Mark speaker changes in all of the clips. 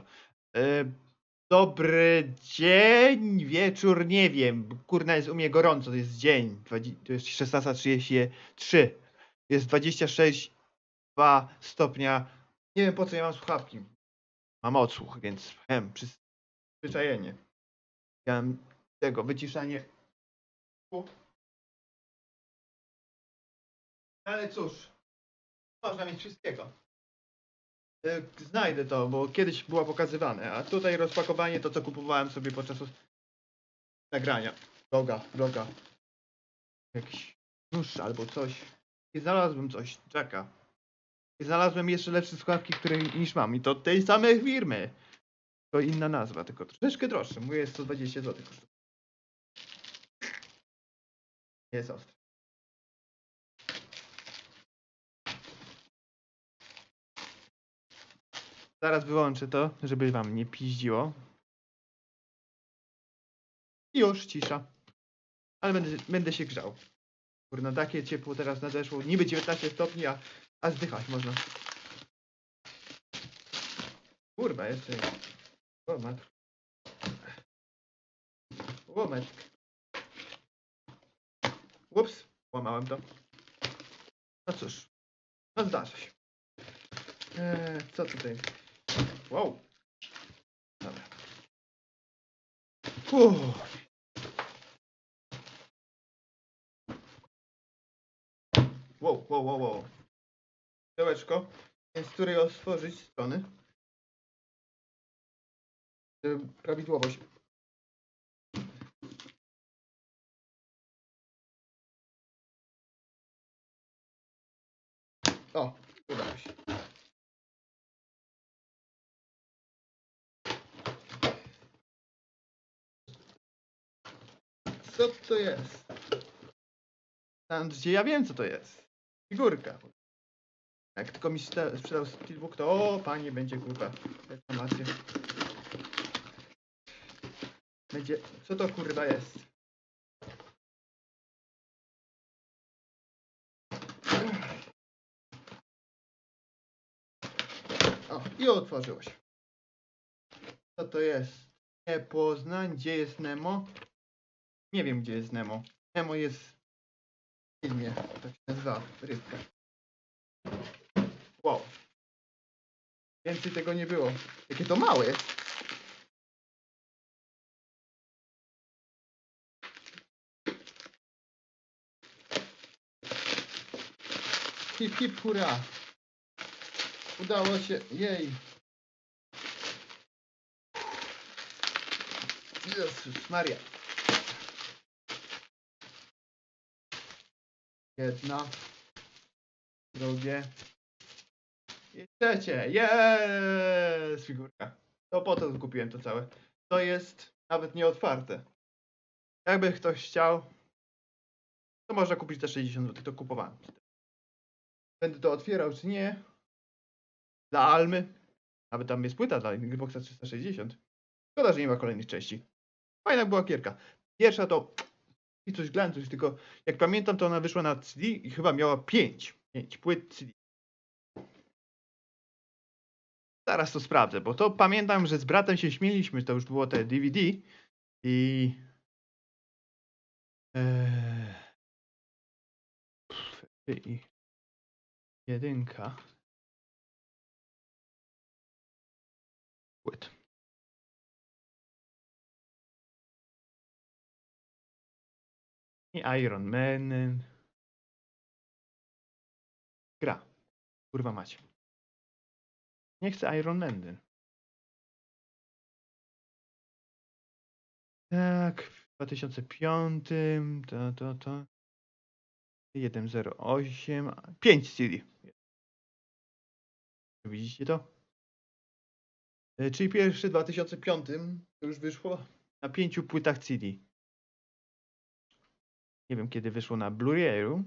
Speaker 1: to. E, dobry dzień, wieczór, nie wiem. Kurna jest u mnie gorąco, to jest dzień. To jest 16.33. Jest 26,2 stopnia. Nie wiem po co ja mam słuchawki. Mam odsłuch, więc hem, przyzwyczajenie. Mam tego, wyciszanie. Ale cóż, można mieć wszystkiego. E, Znajdę to, bo kiedyś było pokazywane, a tutaj rozpakowanie to, co kupowałem sobie podczas nagrania. Vloga, vloga. Jakiś nóż albo coś. I znalazłem coś, czeka. I znalazłem jeszcze lepsze słuchawki, które niż mam. I to tej samej firmy. To inna nazwa, tylko troszeczkę droższe. Mówię, jest 120 zł. Jest ostre. Zaraz wyłączę to, żeby wam nie piździło. I już cisza. Ale będę, będę się grzał. Kurna, takie ciepło teraz nadeszło. Niby 19 stopni, a, a zdychać można. Kurwa, jeszcze. Łomet. Łomet. Ups, łamałem to. No cóż, no zdarza się. Eee, co tutaj? Wow. Dobra. Uff. Wow, wow, wow, wow. Dołeczko, z której otworzyć strony. Żeby prawidłowo się. O, udało się. Co to jest? Gdzie ja wiem, co to jest. Figurka. Jak tylko mi sprzedał Steelbook, to o, panie, będzie kurwa reklamacja. Będzie... Co to kurwa jest? O, i otworzyło się. Co to jest? Nie Poznań, gdzie jest Nemo? Nie wiem, gdzie jest Nemo. Nemo jest w filmie, tak się nazywa, rybka. Wow. Więcej tego nie było. Jakie to małe. Hip hip hurra. Udało się. Jej. Jezus Maria. Jedna. Drugie. I trzecie. Jest figurka. To po to kupiłem to całe. To jest nawet nie otwarte. Jakby ktoś chciał, to można kupić za 60 zł. To kupowałem. Będę to otwierał czy nie? Dla Almy. Nawet tam jest płyta dla Xboxa 360. Szkoda, że nie ma kolejnych części. Fajna była gierka. Pierwsza to i coś glancuś, tylko jak pamiętam, to ona wyszła na CD i chyba miała 5. 5 płyt CD. Zaraz to sprawdzę, bo to pamiętam, że z bratem się śmieliśmy, to już było te DVD i eee, pff, i jedynka I Iron Man. Gra. Kurwa macie. Nie chcę Iron Man. Tak, w 2005 to, to, to 108 5 CD. Widzicie to? E, Czyli pierwszy w 2005 to już wyszło na pięciu płytach CD. Nie wiem kiedy wyszło na Blu-rayu.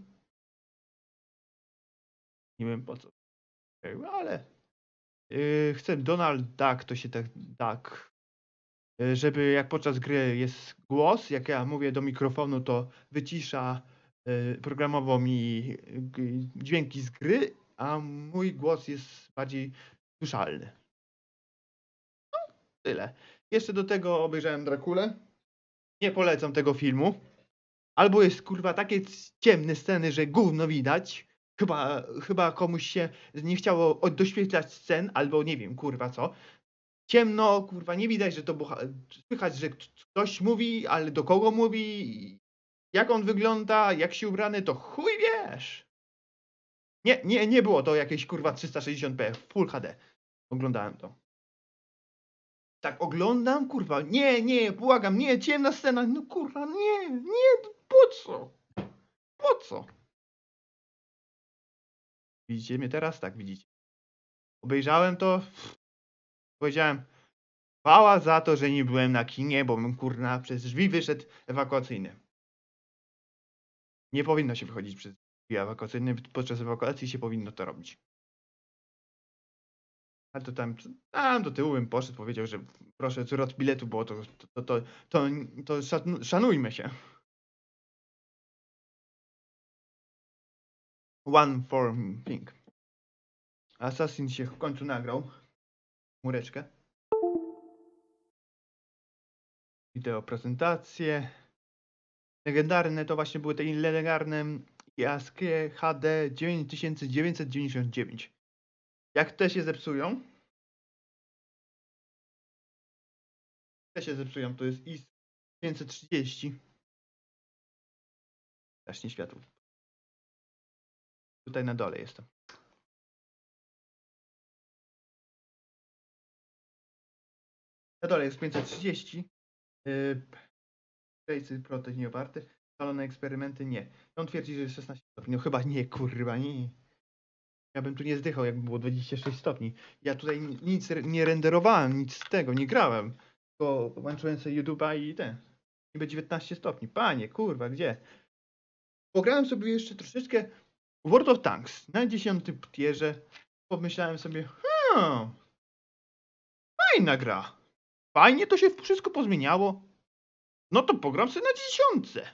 Speaker 1: Nie wiem po co. Ale yy, chcę Donald Duck, to się tak Duck. Yy, żeby jak podczas gry jest głos, jak ja mówię do mikrofonu, to wycisza yy, programowo mi yy, dźwięki z gry, a mój głos jest bardziej słyszalny. Tyle. Jeszcze do tego obejrzałem Drakulę. Nie polecam tego filmu. Albo jest kurwa takie ciemne sceny, że gówno widać. Chyba, chyba komuś się nie chciało doświetlać scen, albo nie wiem, kurwa co. Ciemno, kurwa, nie widać, że to boha- słychać, że ktoś mówi, ale do kogo mówi, jak on wygląda, jak się ubrany, to chuj wiesz. Nie, nie, nie było to jakieś kurwa 360p, Full HD. Oglądałem to. Tak, oglądam, kurwa, nie, nie, błagam, nie, ciemna scena, no kurwa, nie, nie, po co? Po co? Widzicie mnie teraz? Tak, widzicie. Obejrzałem to, powiedziałem, chwała za to, że nie byłem na kinie, bo bym kurna przez drzwi wyszedł ewakuacyjny. Nie powinno się wychodzić przez drzwi ewakuacyjne, podczas ewakuacji się powinno to robić. A to tam, tam do tyłu bym poszedł, powiedział, że proszę zwrot biletu, bo to, to, to, to, to, to szanu- szanujmy się. One for thing. Assassin się w końcu nagrał. Mureczkę. Wideo prezentacje. Legendarne to właśnie były te legendarne jaskie HD 9999. Jak te się zepsują? Te się zepsują, to jest IS 530. Właśnie światło. Tutaj na dole jestem. Na dole jest 530. Yy, Tracy Protect nie oparty. Szalone eksperymenty nie. On twierdzi, że jest 16 stopni. No chyba nie, kurwa, nie. Ja bym tu nie zdychał, jakby było 26 stopni. Ja tutaj ni- nic nie renderowałem, nic z tego, nie grałem. Tylko włączyłem sobie YouTube'a i ten. Niby 19 stopni. Panie, kurwa, gdzie? Pograłem sobie jeszcze troszeczkę World of Tanks na 10 tierze. Pomyślałem sobie, hmm, fajna gra. Fajnie to się wszystko pozmieniało. No to pogram sobie na dziesiątce.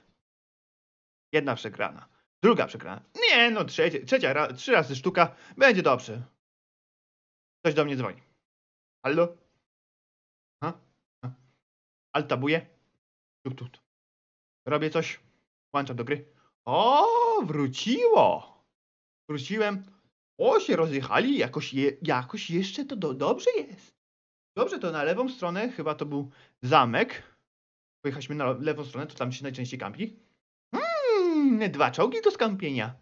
Speaker 1: Jedna przegrana. Druga przegrana. Nie, no trzecia, trzecia trzy razy sztuka. Będzie dobrze. Ktoś do mnie dzwoni. Hallo? Ha? Ha? Altabuję? Tuk, tuk, tuk. Robię coś. Włączam do gry. O, wróciło. Wróciłem. O, się rozjechali. Jakoś, je, jakoś jeszcze to do, dobrze jest. Dobrze, to na lewą stronę chyba to był zamek. Pojechaliśmy na lewą stronę, to tam się najczęściej kampi. Mm, dwa czołgi do skampienia.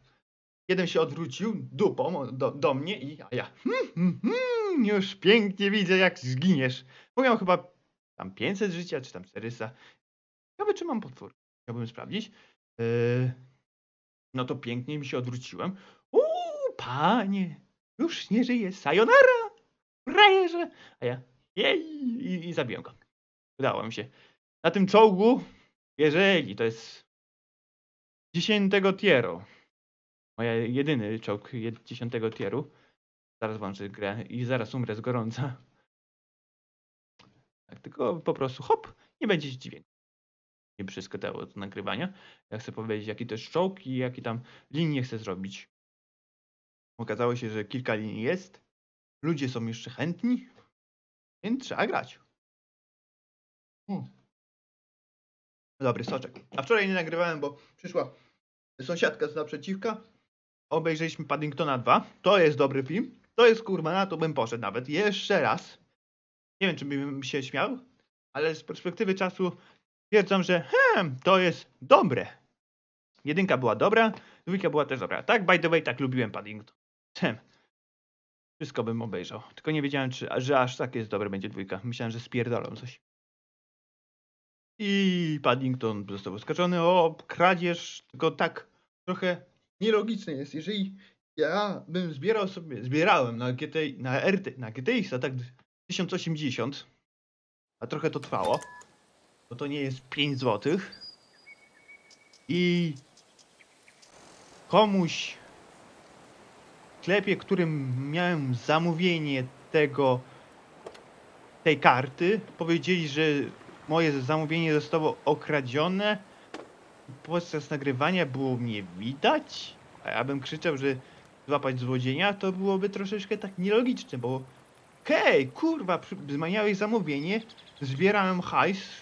Speaker 1: Jeden się odwrócił dupą do, do mnie i ja. Hmm, hmm, hmm, już pięknie widzę, jak zginiesz. Bo miał chyba tam 500 życia, czy tam 400. Ciekawe, czy mam potwór. Chciałbym sprawdzić. Yy, no to pięknie mi się odwróciłem. Panie, już nie żyje. Sayonara! Frajerze! A ja jej i, i zabiłem go. Udało mi się. Na tym czołgu, jeżeli to jest 10 tieru, moja jedyny czołg 10 tieru, zaraz włączę grę i zaraz umrę z gorąca. Tak, tylko po prostu hop, nie będzie dźwięku. Nie przyskotało do nagrywania. Ja chcę powiedzieć, jaki to jest czołg i jakie tam linie chcę zrobić. Okazało się, że kilka linii jest. Ludzie są jeszcze chętni, więc trzeba grać. Hmm. Dobry soczek. A wczoraj nie nagrywałem, bo przyszła sąsiadka z naprzeciwka. Obejrzeliśmy Paddingtona 2. To jest dobry film. To jest kurwa, na to bym poszedł nawet. Jeszcze raz. Nie wiem, czy bym się śmiał, ale z perspektywy czasu stwierdzam, że hmm, to jest dobre. Jedynka była dobra, dwójka była też dobra. Tak, by the way, tak lubiłem Paddington. Hem. Wszystko bym obejrzał. Tylko nie wiedziałem, czy, że aż tak jest dobre będzie dwójka. Myślałem, że spierdolą coś. I Paddington został zaskoczony. O, kradzież, tylko tak trochę nielogiczne jest. Jeżeli ja bym zbierał sobie, zbierałem na GT, na RT, na GTX, tak 1080, a trochę to trwało, bo to nie jest 5 zł. I komuś sklepie, którym miałem zamówienie tego tej karty, powiedzieli, że moje zamówienie zostało okradzione. Podczas nagrywania było mnie widać, a ja bym krzyczał, że złapać złodzieja, to byłoby troszeczkę tak nielogiczne, bo Okej, kurwa, zmieniałeś zamówienie, zbierałem hajs,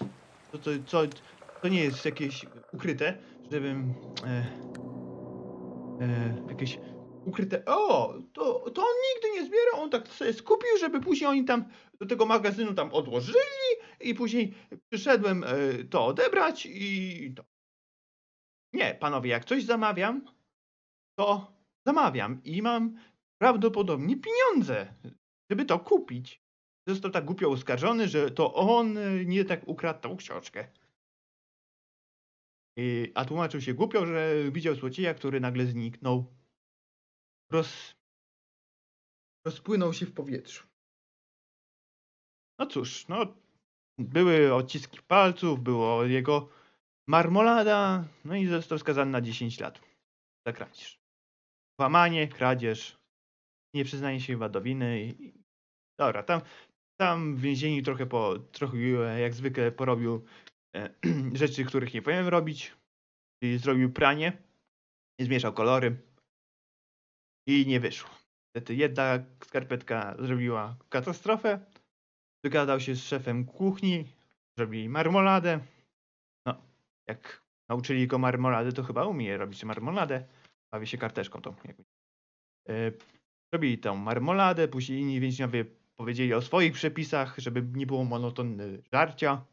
Speaker 1: to, to, co, to nie jest jakieś ukryte, żebym... E, e, jakieś ukryte... O, to, to on nigdy nie zbierał, on tak sobie skupił, żeby później oni tam do tego magazynu tam odłożyli i później przyszedłem e, to odebrać i to. Nie, panowie, jak coś zamawiam, to zamawiam i mam prawdopodobnie pieniądze, żeby to kupić. Został tak głupio oskarżony, że to on e, nie tak ukradł tą książkę. I, a tłumaczył się głupio, że widział złodzieja, który nagle zniknął. Roz... Rozpłynął się w powietrzu. No cóż, no były odciski palców, było jego marmolada, no i został skazany na 10 lat za kradzież. Łamanie, kradzież, nie przyznaje się chyba do winy. Dobra, tam, tam w więzieniu trochę po, trochę jak zwykle porobił e, rzeczy, których nie powinien robić, czyli zrobił pranie, zmieszał kolory i nie wyszło. Niestety jedna skarpetka zrobiła katastrofę, dogadał się z szefem kuchni, zrobili marmoladę. No, jak nauczyli go marmolady, to chyba umie robić marmoladę. Bawi się karteczką tą. E, Robili tą marmoladę, później inni więźniowie powiedzieli o swoich przepisach, żeby nie było monotonne żarcia.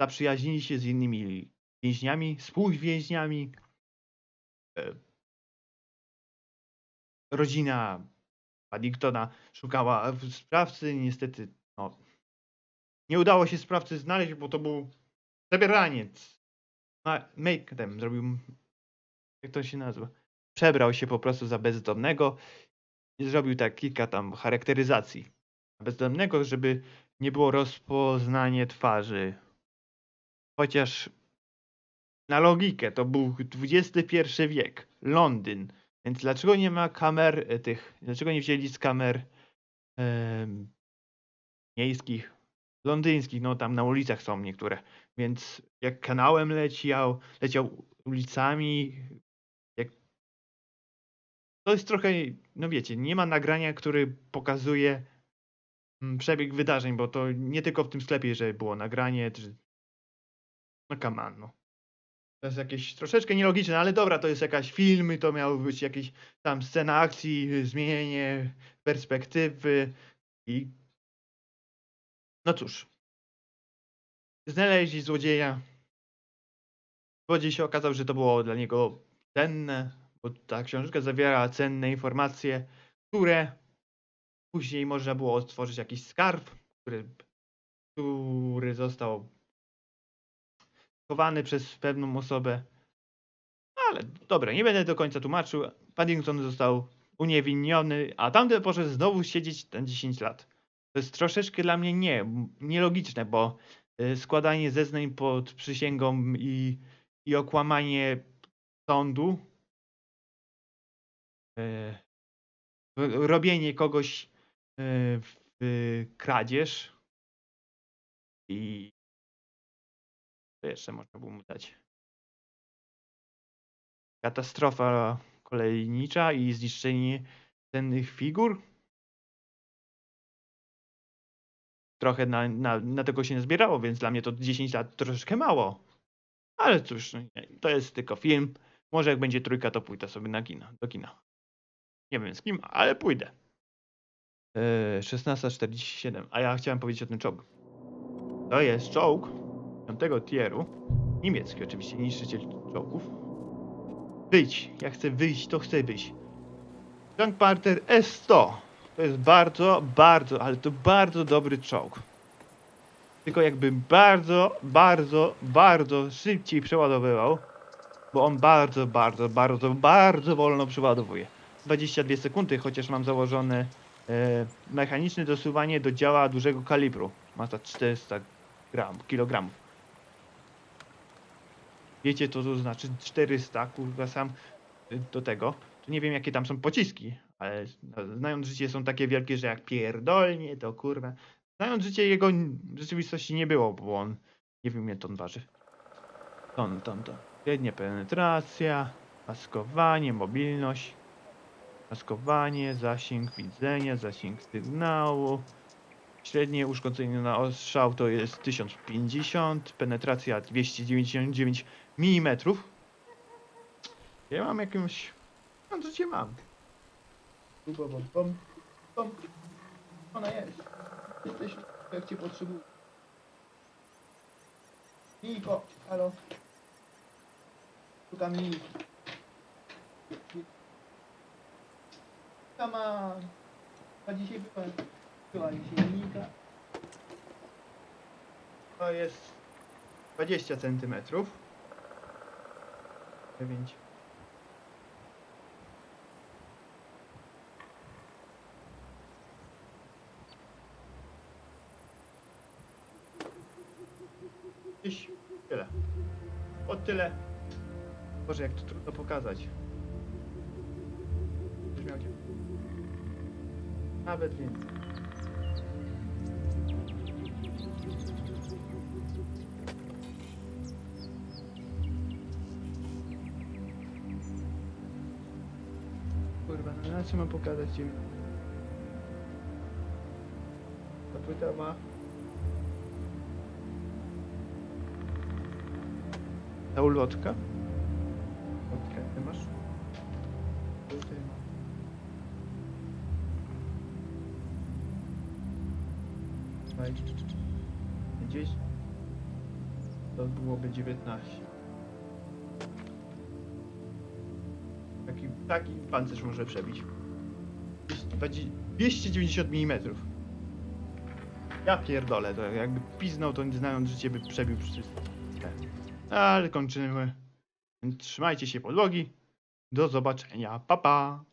Speaker 1: Zaprzyjaźnili się z innymi więźniami, współwięźniami. E, Rodzina Paddingtona szukała sprawcy, niestety no, nie udało się sprawcy znaleźć, bo to był zabieraniec. Ma- Make them zrobił, jak to się nazywa? Przebrał się po prostu za bezdomnego i zrobił tak kilka tam charakteryzacji bezdomnego, żeby nie było rozpoznanie twarzy. Chociaż na logikę to był XXI wiek, Londyn, więc dlaczego nie ma kamer e, tych, dlaczego nie wzięli z kamer em, miejskich, londyńskich, no tam na ulicach są niektóre, więc jak kanałem leciał, leciał ulicami, jak... to jest trochę, no wiecie, nie ma nagrania, który pokazuje mm, przebieg wydarzeń, bo to nie tylko w tym sklepie, że było nagranie, czy... no come no. To jest jakieś troszeczkę nielogiczne, ale dobra, to jest jakaś film i to miało być jakieś tam scena akcji, zmienienie perspektywy i no cóż. Znaleźli złodzieja. Złodziej się okazał, że to było dla niego cenne, bo ta książka zawiera cenne informacje, które później można było otworzyć jakiś skarb, który, który został przez pewną osobę. Ale dobra, nie będę do końca tłumaczył. Paddington został uniewinniony, a tamten poszedł znowu siedzieć na 10 lat. To jest troszeczkę dla mnie nie, nielogiczne, bo y, składanie zeznań pod przysięgą i, i okłamanie sądu, w- robienie kogoś y, w kradzież i co jeszcze można było mu dać? Katastrofa kolejnicza i zniszczenie cennych figur. Trochę na, na, na tego się nie zbierało, więc dla mnie to 10 lat troszeczkę mało. Ale cóż, no to jest tylko film. Może jak będzie trójka, to pójdę sobie na kino, do kina. Nie wiem z kim, ale pójdę. Yy, 16.47, a ja chciałem powiedzieć o tym czołgu. To jest czołg piątego tieru. Niemiecki oczywiście, niszczyciel czołgów. Wyjdź, ja chcę wyjść, to chcę wyjść. Tank Parter S100. To jest bardzo, bardzo, ale to bardzo dobry czołg. Tylko jakby bardzo, bardzo, bardzo szybciej przeładowywał, bo on bardzo, bardzo, bardzo, bardzo wolno przeładowuje. 22 sekundy, chociaż mam założone e, mechaniczne dosuwanie do działa dużego kalibru. Masa 400 gram, kilogramów. Wiecie, co to znaczy 400, kurwa, sam y, do tego. To nie wiem, jakie tam są pociski, ale znając życie są takie wielkie, że jak pierdolnie, to kurwa. Znając życie jego w rzeczywistości nie było, bo on nie wiem, ile ton waży. Ton, ton, ton. Średnia penetracja, maskowanie, mobilność. Maskowanie, zasięg widzenia, zasięg sygnału. Średnie uszkodzenie na ostrzał to jest 1050, penetracja 299 mm. Ja mam jakąś... No to cię mam. Tu, bom, bom, bom, bom. Ona jest. Jesteś jak cię potrzebuję. Niko, halo. Szukam Niki. Come on. A dzisiaj była, To jest 20 centymetrów. 9. Gdzieś tyle. Od tyle. Boże, jak to trudno pokazać. Nawet więcej. Kurwa, no na co mam pokazać ci? Ta płyta ma... Ta ulotka? Ulotkę ty masz? Tutaj mam. Słuchaj. Gdzieś to byłoby 19. Taki, taki pancerz może przebić. 220 290 mm. Ja pierdolę, to jakby piznął, to nie znając życie by przebił wszystko. Ale kończymy. Trzymajcie się podłogi. Do zobaczenia. Pa pa.